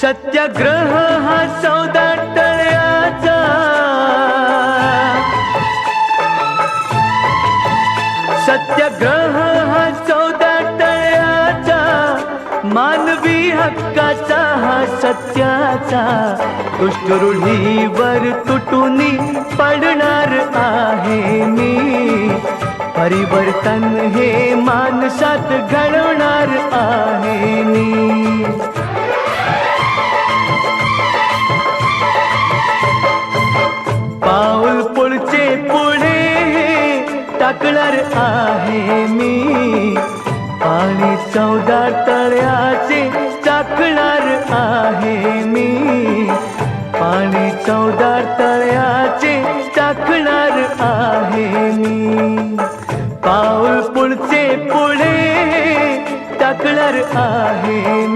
सत्याग्रह हा सौदा टळ्याचा सत्याग्रह हा सौदा टळ्याचा मानवी हक्काचा हा सत्याचा. दुष्टरुढीवर तुटून पडणार आहे मी. परिवर्तन हे मानसात घडवणार टाकणार आहे मी. पाणी चौदा तळ्याचे टाकणार आहे मी. पाणी चौदा तळ्याचे टाकणार आहे मी. पाऊल पुढचे पुढे टाकणार आहे